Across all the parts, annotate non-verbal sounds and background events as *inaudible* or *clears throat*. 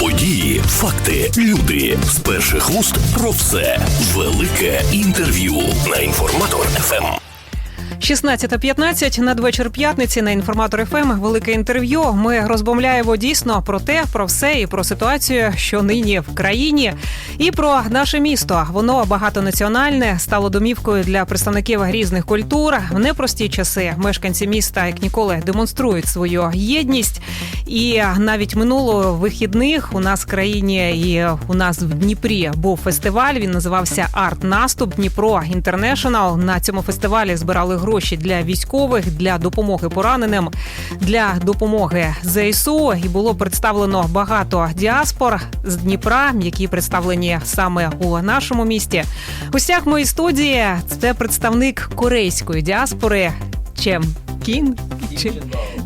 Події, факти, люди з перших вуст про все. Велике інтерв'ю на інформатор. ФМ. 16.15 надвечір п'ятниці на інформатор ФМ. Велике інтерв'ю. Ми розмовляємо дійсно про те, про все і про ситуацію, що нині в країні, і про наше місто. Воно багатонаціональне стало домівкою для представників різних культур. В непрості часи мешканці міста як ніколи демонструють свою єдність. І навіть минулого вихідних у нас в країні і у нас в Дніпрі був фестиваль. Він називався Арт Наступ Дніпро Інтернешнл. На цьому фестивалі збирали гроші для військових, для допомоги пораненим, для допомоги ЗСУ. І було представлено багато діаспор з Дніпра, які представлені саме у нашому місті. У гостях моєї студії це представник корейської діаспори. Чем Кін Чи-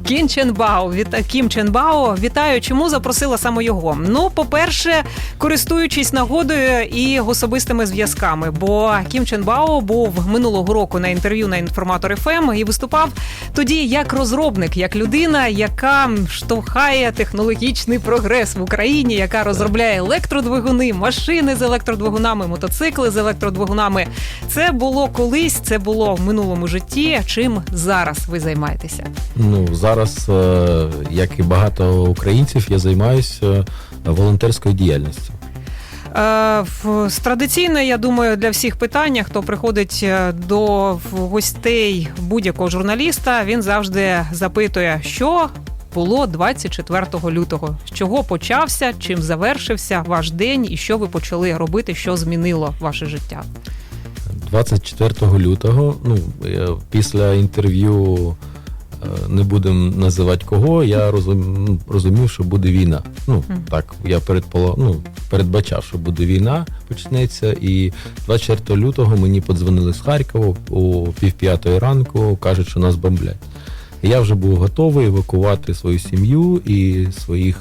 Кін Ченбао. Віта Кім Ченбао. Вітаю. Чому запросила саме його? Ну, по-перше, користуючись нагодою і особистими зв'язками. Бо Кім Ченбао був минулого року на інтерв'ю на інформатор ФМ і виступав тоді як розробник, як людина, яка штовхає технологічний прогрес в Україні, яка розробляє електродвигуни, машини з електродвигунами, мотоцикли з електродвигунами. Це було колись, це було в минулому житті. Чим зараз ви займаєтеся? Ну зараз, е, як і багато українців, я займаюся волонтерською діяльністю. Е, з- Традиційно, я думаю, для всіх питання, хто приходить е, до гостей будь-якого журналіста, він завжди запитує, що було 24 лютого, з чого почався, чим завершився ваш день, і що ви почали робити, що змінило ваше життя. 24 лютого, ну е, після інтерв'ю е, не будемо називати кого, я розум, розумів, що буде війна. Ну так, я передпола, ну, передбачав, що буде війна, почнеться. І 24 лютого мені подзвонили з Харкова о півп'ятої ранку, кажуть, що нас бомблять. Я вже був готовий евакувати свою сім'ю і своїх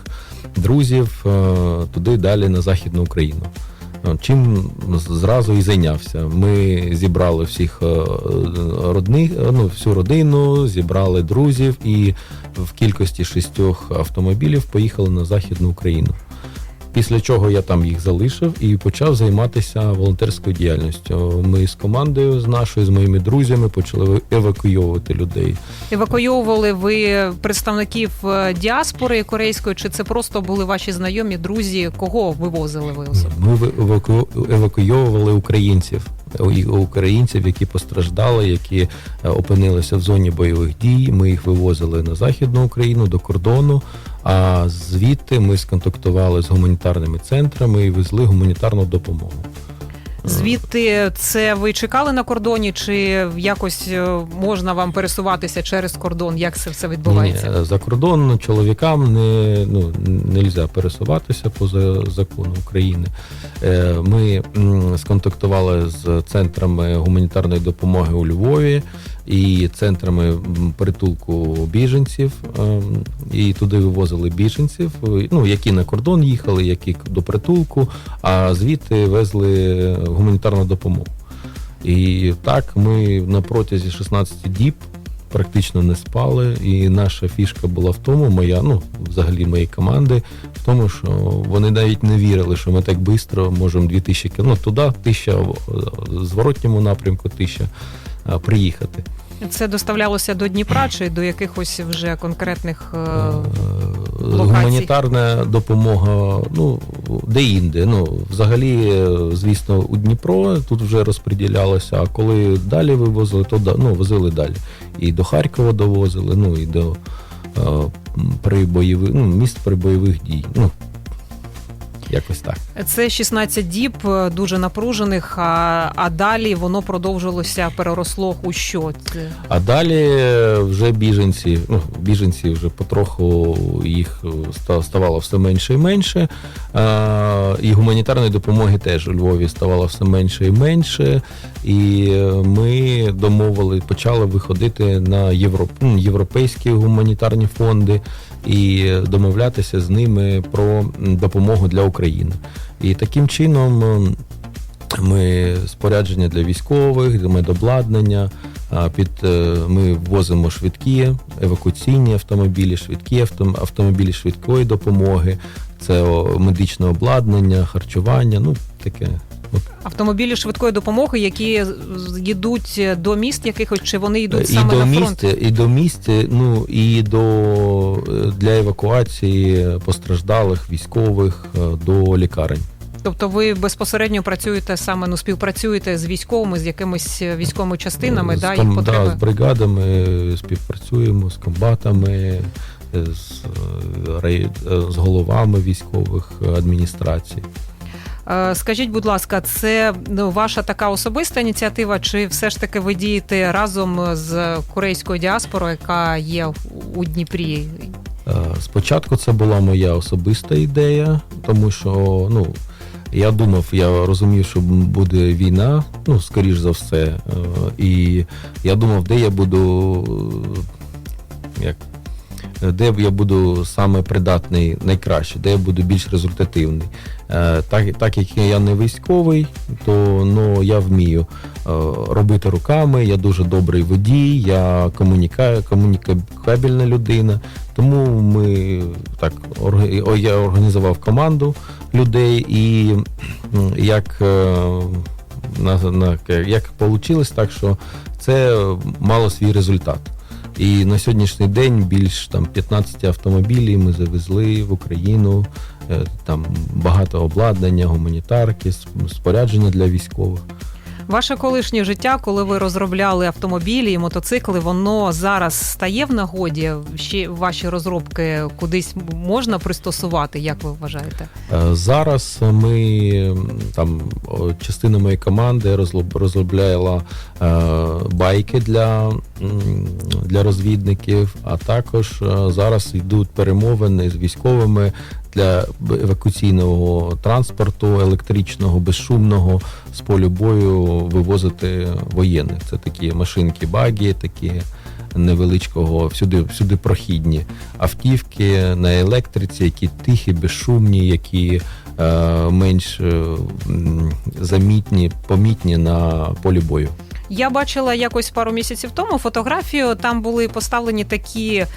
друзів е, туди далі на Західну Україну. Е, Чим зразу і зайнявся. Ми зібрали всіх е, родних, е, ну, всю родину, зібрали друзів і в кількості шістьох автомобілів поїхали на Західну Україну. Після чого я там їх залишив і почав займатися волонтерською діяльністю. Ми з командою, з нашою, з моїми друзями почали евакуйовувати людей. Евакуйовували ви представників е, діаспори корейської, чи це просто були ваші знайомі, друзі? Кого вивозили ви особисто? Ми еваку- евакуйовували українців, українців, які постраждали, які е, опинилися в зоні бойових дій. Ми їх вивозили на західну Україну до кордону. А звідти ми сконтактували з гуманітарними центрами і везли гуманітарну допомогу. Звідти це ви чекали на кордоні, чи якось е, можна вам пересуватися через кордон? Як це все відбувається? Ні, за кордон чоловікам не ну не можна пересуватися поза закону України. Е, Ми сконтактували з центрами гуманітарної допомоги у Львові і центрами притулку біженців. Ем, І туди вивозили біженців, е, ну які на кордон їхали, які до притулку, а звідти везли гуманітарну допомогу. І так ми на протязі 16 діб практично не спали. І наша фішка була в тому, моя, ну взагалі моєї команди, в тому, що вони навіть не вірили, що ми так швидко можемо 2000 км, ну туди тисяча в е, зворотньому напрямку, тисяча приїхати. Це доставлялося до Дніпра чи до якихось вже конкретних е, Е, локацій? Гуманітарна допомога, ну де-інде. Ну, взагалі, е, звісно, у Дніпро тут вже розподілялося, а коли далі вивозили, то ну, возили далі. І до Харкова довозили, ну і до е, при бойових, ну, міст при бойових дій. Ну, якось так. це 16 діб е, дуже напружених. А, а далі воно продовжилося, переросло у що? А далі е, вже біженці, ну біженці вже потроху їх е, ставало все менше і менше. А, і гуманітарної допомоги теж у Львові ставало все менше і менше. І ми домовили, почали виходити на європ, європейські гуманітарні фонди і домовлятися з ними про допомогу для України. І таким чином. Ми спорядження для військових, медобладнання. Під е, ми ввозимо швидкі евакуаційні автомобілі, швидкі автомобілі швидкої допомоги. Це медичне обладнання, харчування. Ну таке. Автомобілі швидкої допомоги, які їдуть до міст якихось, чи вони йдуть і до на фронт? і до місць, ну і до е, для евакуації постраждалих військових е, до лікарень. Тобто ви безпосередньо працюєте саме, ну співпрацюєте з військовими, з якимись військовими частинами, з, да, їх потреби. да, з бригадами співпрацюємо з комбатами, е, з, е, е, з головами військових адміністрацій. Е, Скажіть, будь ласка, це ну, ваша така особиста ініціатива, чи все ж таки ви дієте разом з корейською діаспорою, яка є у Дніпрі? Е, Спочатку це була моя особиста ідея, тому що ну, я думав, я розумів, що буде війна, ну, скоріш за все. Е, І я думав, де я буду, як, де я буду саме придатний найкраще, де я буду більш результативний. Е, Так, так як я не військовий, то ну, я вмію е, робити руками, я дуже добрий водій, я комуніка... комунікабельна людина. Тому ми так я організував команду людей, і як, е, на, на, як вийшло, так що це мало свій результат. І на сьогоднішній день більш там 15 автомобілів ми завезли в Україну. е, Там багато обладнання, гуманітарки, спорядження для військових. Ваше колишнє життя, коли ви розробляли автомобілі і мотоцикли, воно зараз стає в нагоді? Ще ваші розробки кудись можна пристосувати, як ви вважаєте? Е, Зараз ми там частина моєї команди розробляла е, байки для, для розвідників, а також е, зараз йдуть перемовини з військовими для евакуаційного транспорту електричного, безшумного з полю бою вивозити воєнних. Це такі машинки, баги, такі невеличкого, всюди, всюди прохідні автівки на електриці, які тихі, безшумні, які е, менш е, замітні, помітні на полі бою. Я бачила якось пару місяців тому фотографію. Там були поставлені такі е,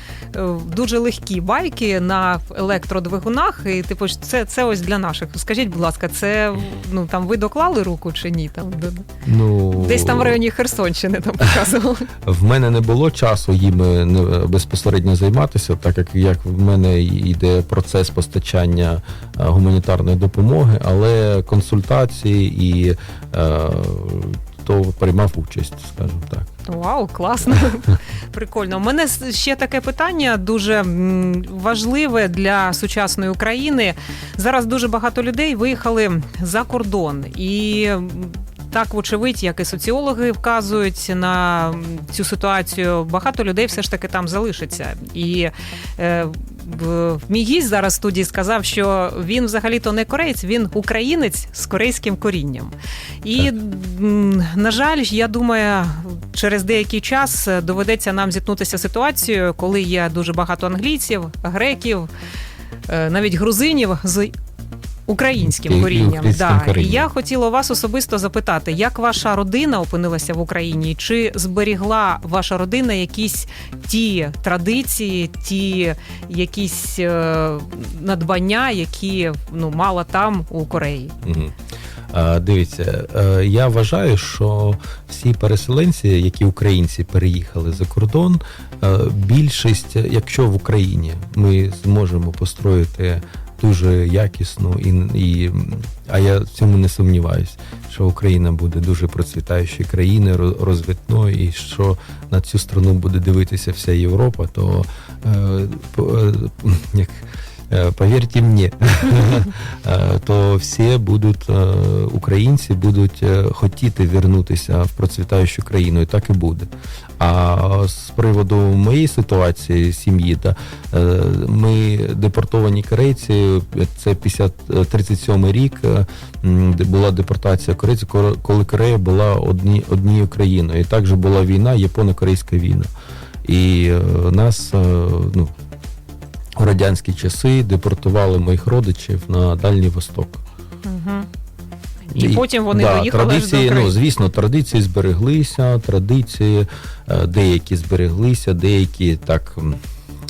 дуже легкі байки на електродвигунах. І типу, це, це ось для наших. Скажіть, будь ласка, це ну там ви доклали руку чи ні? Там Ну, десь там в районі Херсонщини там показували. *laughs* В мене не було часу їм е, не- безпосередньо займатися, так як, як в мене йде процес постачання е, гуманітарної допомоги, але консультації і е, то приймав участь, скажімо так. Вау, класно. *laughs* Прикольно. У мене ще таке питання дуже важливе для сучасної України. Зараз дуже багато людей виїхали за кордон і. Так, вочевидь, як і соціологи вказують на цю ситуацію, багато людей все ж таки там залишиться. І е, в- мій гість зараз в студії сказав, що він взагалі-то не кореєць, він українець з корейським корінням. І, Так. на жаль, я думаю, через деякий час доведеться нам зіткнутися з ситуацією, коли є дуже багато англійців, греків, е, навіть грузинів з. Українським корінням, українським да. корінням. І я хотіла вас особисто запитати, як ваша родина опинилася в Україні? Чи зберігла ваша родина якісь ті традиції, ті якісь е, надбання, які ну мала там у Кореї? А, Дивіться, е, я вважаю, що всі переселенці, які українці переїхали за кордон, е, більшість, якщо в Україні ми зможемо построїти дуже якісну і, і а я в цьому не сумніваюся, що Україна буде дуже процвітаючою країною, роз- розвитною, і що на цю страну буде дивитися вся Європа, то е, е, як Поверьте мне, *laughs* то всі будуть е, українці будуть е, хотіти вернутися в процвітаючу країну, і так і буде. А з приводу моєї ситуації сім'ї, та е, ми депортовані корейці. Це 50, е, 37 рік, е, була депортація корейців, коли- Корея була одні, однією країною. І також була війна, японо-корейська війна. І е, нас е, ну, у радянські часи депортували моїх родичів на Дальній Восток. Угу. І, потім вони да, доїхали аж до традиції, ну звісно, традиції збереглися, традиції е, деякі збереглися, деякі так.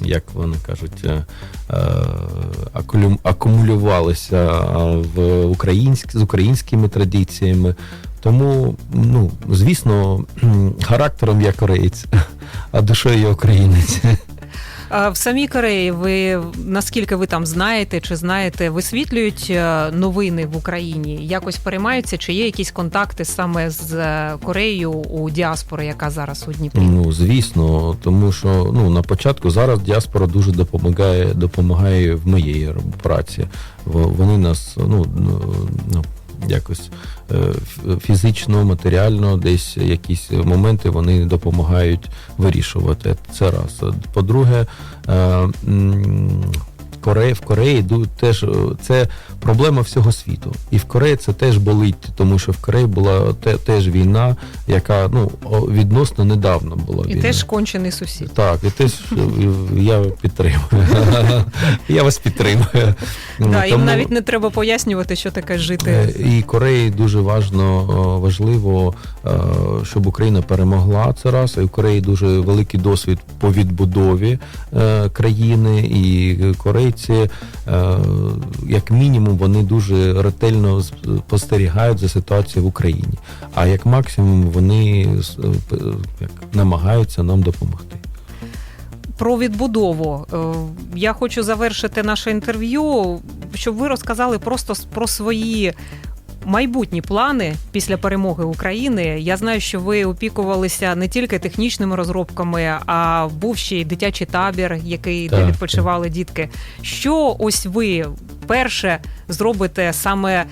Як вони кажуть, е, е, акумулювалися в українськ, з українськими традиціями. Тому, ну, звісно, характером я кореєць, *laughs* а душою я українець. В самій Кореї ви наскільки ви там знаєте чи знаєте, висвітлюють е, новини в Україні? Якось переймаються, чи є якісь контакти саме з е, Кореєю у діаспори, яка зараз у Дніпрі? Ну, звісно, тому що ну, на початку зараз діаспора дуже допомагає, допомагає в моїй праці. Во- Вони нас ну, ну, якось е, фізично, матеріально, десь якісь моменти вони допомагають вирішувати. Це раз. По-друге, м, Корея в Кореї теж е, це проблема всього світу. І в Кореї це теж болить, тому що в Кореї була те, теж війна, яка ну відносно недавно була І війна. теж кончений сусід. Так, і теж е, я підтримую. *laughs* Я вас підтримую. Да, їм навіть не треба пояснювати, що таке жити. Е, І Кореї дуже важно, важливо, щоб Україна перемогла це раз. І в Кореї дуже великий досвід по відбудові країни, і корейці, е, як мінімум, вони дуже ретельно спостерігають за ситуацією в Україні. А як максимум вони е, намагаються нам допомогти. Про відбудову Е, я хочу завершити наше інтерв'ю, щоб ви розказали просто про свої. Майбутні плани після перемоги України. Я знаю, що ви опікувалися не тільки технічними розробками, а був ще й дитячий табір, який де Так, відпочивали дітки. Що ось ви перше зробите саме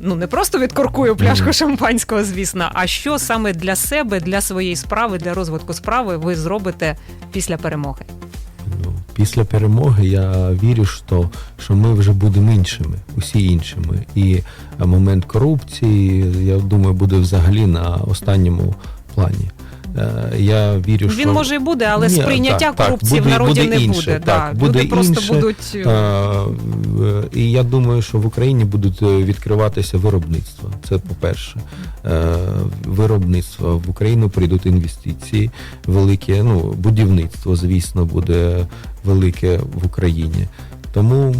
ну не просто відкоркую пляшку шампанського, звісно, а що саме для себе, для своєї справи, для розвитку справи ви зробите після перемоги? Після перемоги я вірю, що, що ми вже будемо іншими, усі іншими. І е, момент корупції, я думаю, буде взагалі на останньому плані. Е, Я вірю, що Він може і буде, але Ні, сприйняття так, так, корупції буде- в народі буде не інше, буде. так, да. буде Люди просто будуть Е, І я думаю, що в Україні будуть е, відкриватися виробництва. Це по-перше. Е, Виробництво. В Україну прийдуть інвестиції велике, ну, будівництво, звісно, буде велике в Україні. Тому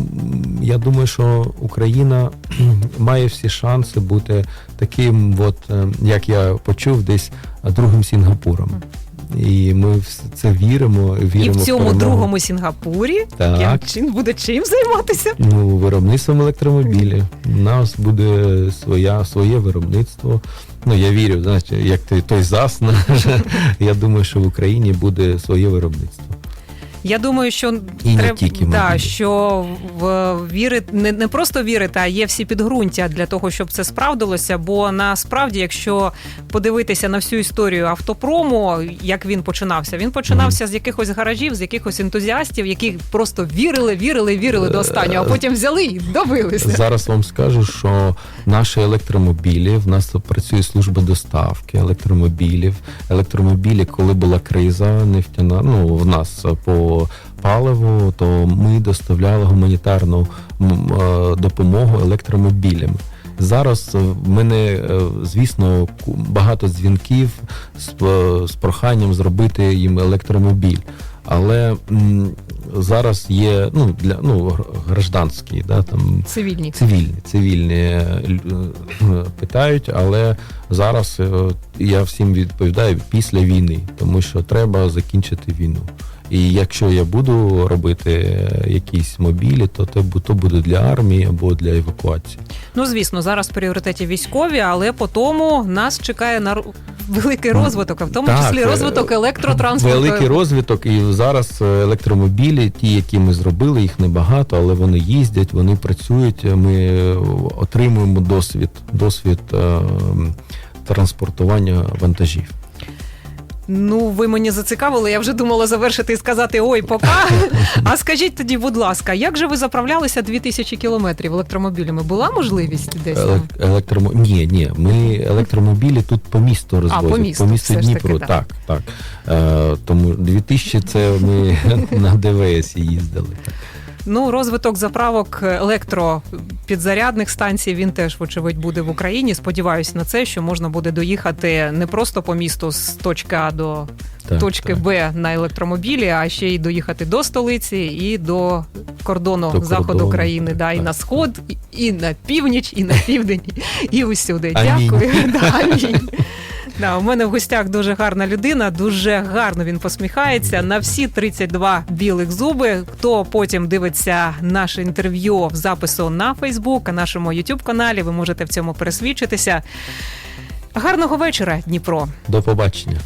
я думаю, що Україна *clears throat* має всі шанси бути таким, от, е, як я почув, десь е, другим Сінгапуром. І ми в це віримо. віримо і в цьому перемогу. другому Сінгапурі Так. чин буде чим займатися? Ну, виробництвом електромобілів. У нас буде своя, своє виробництво. Ну, я вірю, знаєте, як той, той ЗАС, *laughs* я думаю, що в Україні буде своє виробництво. Я думаю, що І не треб- тільки да, що в вірити не, не просто вірити, а є всі підґрунтя для того, щоб це справдилося. Бо насправді, якщо подивитися на всю історію автопрому, як він починався, він починався з якихось гаражів, з якихось ентузіастів, які просто вірили, вірили, вірили до останнього, а потім взяли і добилися. Зараз вам скажу, що наші електромобілі, в нас тут працює служба доставки електромобілів. Електромобілі, коли була криза нефтяна, ну в нас по паливу, то ми доставляли гуманітарну е, допомогу електромобілям. Зараз е, в мене, е, звісно, багато дзвінків з, з проханням зробити їм електромобіль. Але м, зараз є ну для ну гр- гражданські, да там Цивільні. цивільні, цивільні питають, але зараз я всім відповідаю після війни, тому що треба закінчити війну. І якщо я буду робити е, якісь мобілі, то то, то буде для армії або для евакуації. Ну звісно, зараз в пріоритеті військові, але по тому нас чекає на великий розвиток, а в тому Так, числі е, розвиток електротранспорту. Великий розвиток, і зараз е, електромобілі, ті, які ми зробили, їх небагато, але вони їздять, вони працюють. Ми отримуємо досвід, досвід транспортування вантажів. Ну, ви мені зацікавили. Я вже думала завершити і сказати ой, пока. А скажіть тоді, будь ласка, як же ви заправлялися 2000 кілометрів електромобілями? Була можливість десь там? Елек- електромо... Ні, ні, ми електромобілі тут по місту розвозимо. по місту, все ж Дніпру, таки, так, так. Е, тому 2000 це ми *laughs* на ДВС їздили. Так. Ну, розвиток заправок електропідзарядних станцій він теж, вочевидь, буде в Україні. Сподіваюся на це, що можна буде доїхати не просто по місту з точки А до Так, точки так. Б на електромобілі, а ще й доїхати до столиці і до кордону До заходу кордону, країни. Да, і так. на сход, і- і на північ, і на південь, і усюди. Амінь. Дякую. *laughs* Да, амінь. Да, у мене в гостях дуже гарна людина, дуже гарно він посміхається на всі 32 білих зуби. Хто потім дивиться наше інтерв'ю в запису на Фейсбук, на нашому Ютуб каналі, ви можете в цьому пересвідчитися. Гарного вечора, Дніпро. До побачення.